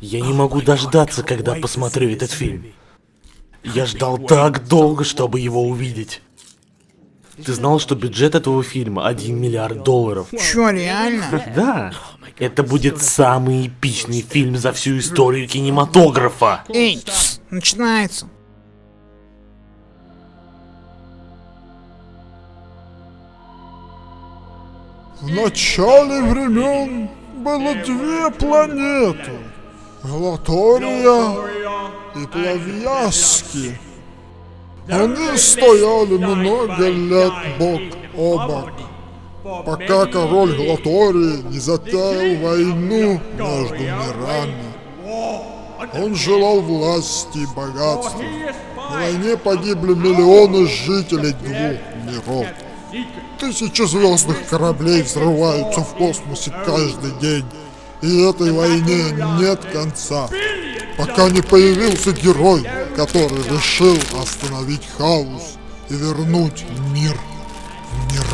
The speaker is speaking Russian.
Я не могу дождаться, когда посмотрю этот фильм. Я ждал так долго, чтобы его увидеть. Ты знал, что бюджет этого фильма 1 миллиард долларов? Чё, реально? Да. Это будет самый эпичный фильм за всю историю кинематографа. Эй, тс, начинается. В начале времен было две планеты. Глатория и Плавьяски. Они стояли много лет бок о бок, пока король Глатории не затеял войну между мирами. Он желал власти и богатства. В войне погибли миллионы жителей двух миров. Тысячи звездных кораблей взрываются в космосе каждый день. И этой войне нет конца. Пока не появился герой, который решил остановить хаос и вернуть мир в миры.